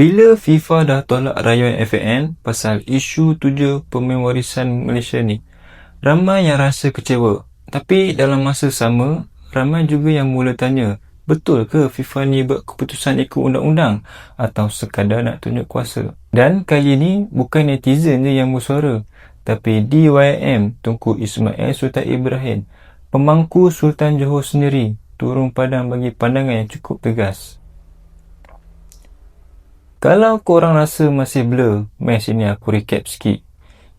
Bila FIFA dah tolak rayuan FAN pasal isu tujuh pemain warisan Malaysia ni, ramai yang rasa kecewa. Tapi dalam masa sama, ramai juga yang mula tanya, betul ke FIFA ni buat keputusan ikut undang-undang atau sekadar nak tunjuk kuasa? Dan kali ni bukan netizen je yang bersuara, tapi DYM Tunku Ismail Sultan Ibrahim, pemangku Sultan Johor sendiri, turun padang bagi pandangan yang cukup tegas. Kalau korang rasa masih blur, mari sini aku recap sikit.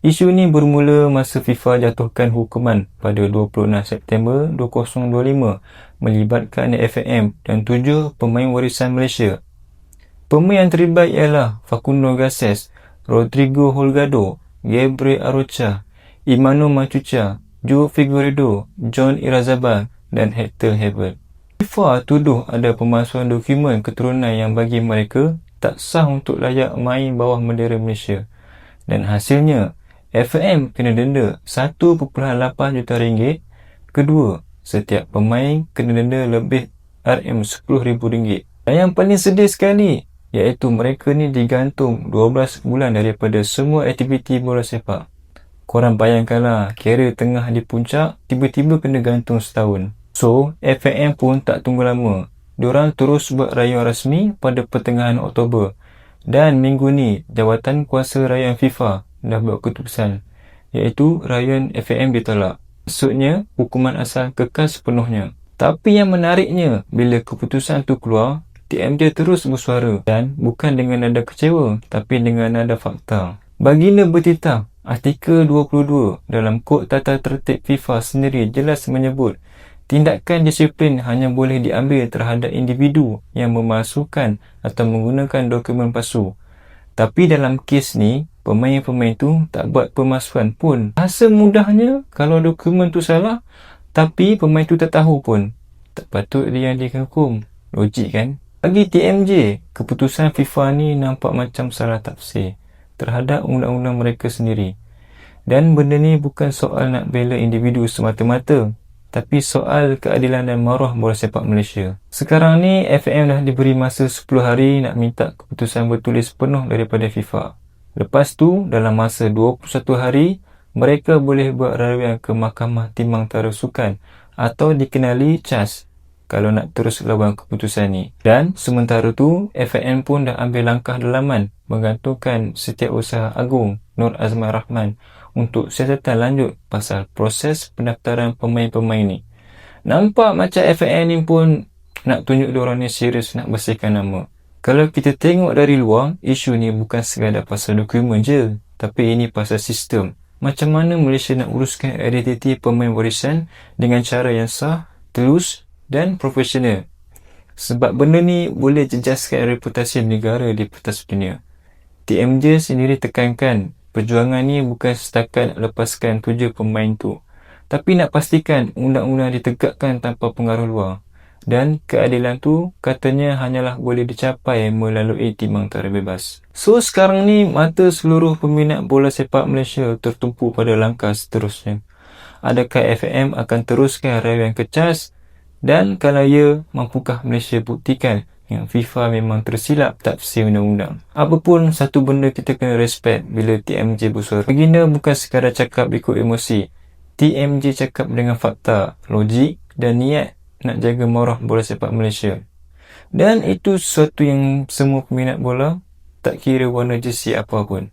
Isu ni bermula masa FIFA jatuhkan hukuman pada 26 September 2025 melibatkan FAM dan tujuh pemain warisan Malaysia. Pemain yang terlibat ialah Facundo Garces, Rodrigo Holgado, Gabriel Arocha, Imano Machucha, Joe Figueredo, John Irazabal dan Hector Hebel. FIFA tuduh ada pemalsuan dokumen keturunan yang bagi mereka tak sah untuk layak main bawah bendera Malaysia. Dan hasilnya, FAM kena denda 1.8 juta ringgit. Kedua, setiap pemain kena denda lebih RM10,000. Dan yang paling sedih sekali, iaitu mereka ni digantung 12 bulan daripada semua aktiviti bola sepak. Korang bayangkanlah, kira tengah di puncak, tiba-tiba kena gantung setahun. So, FAM pun tak tunggu lama diorang terus buat rayuan rasmi pada pertengahan Oktober. Dan minggu ni, Jawatan Kuasa Rayuan FIFA dah buat keputusan iaitu rayuan FAM ditolak. Maksudnya, hukuman asal kekal sepenuhnya. Tapi yang menariknya, bila keputusan tu keluar, TMJ terus bersuara dan bukan dengan nada kecewa tapi dengan nada fakta. Baginda bertitah, artikel 22 dalam Kod Tata Tertib FIFA sendiri jelas menyebut Tindakan disiplin hanya boleh diambil terhadap individu yang memasukkan atau menggunakan dokumen palsu. Tapi dalam kes ni, pemain-pemain tu tak buat pemasukan pun. Rasa mudahnya kalau dokumen tu salah, tapi pemain tu tak tahu pun. Tak patut dia dihukum. Logik kan? Bagi TMJ, keputusan FIFA ni nampak macam salah tafsir terhadap undang-undang mereka sendiri. Dan benda ni bukan soal nak bela individu semata-mata tapi soal keadilan dan maruah bola sepak Malaysia. Sekarang ni FAM dah diberi masa 10 hari nak minta keputusan bertulis penuh daripada FIFA. Lepas tu, dalam masa 21 hari, mereka boleh buat rayuan ke Mahkamah Timbang Tara Sukan atau dikenali CHAS kalau nak terus lawan keputusan ni. Dan sementara tu, FAM pun dah ambil langkah dalaman menggantungkan Setiausaha Agung Nur Azman Rahman untuk siasatan lanjut pasal proses pendaftaran pemain-pemain ni. Nampak macam FAN ni pun nak tunjuk diorang ni serius nak bersihkan nama. Kalau kita tengok dari luar, isu ni bukan sekadar pasal dokumen je, tapi ini pasal sistem. Macam mana Malaysia nak uruskan identiti pemain warisan dengan cara yang sah, terus dan profesional. Sebab benda ni boleh jejaskan reputasi negara di petas dunia. TMJ sendiri tekankan Perjuangan ni bukan setakat nak lepaskan tujuh pemain tu, tapi nak pastikan undang-undang ditegakkan tanpa pengaruh luar. Dan keadilan tu katanya hanyalah boleh dicapai melalui timang tara bebas. So sekarang ni mata seluruh peminat bola sepak Malaysia tertumpu pada langkah seterusnya. Adakah FM akan teruskan rayuan kecas? Dan kalau ya, mampukah Malaysia buktikan yang FIFA memang tersilap tafsir undang-undang. Apapun satu benda kita kena respect bila TMJ bersuara. Baginda bukan sekadar cakap ikut emosi. TMJ cakap dengan fakta, logik dan niat nak jaga marah bola sepak Malaysia. Dan itu sesuatu yang semua peminat bola tak kira warna jersey apa pun.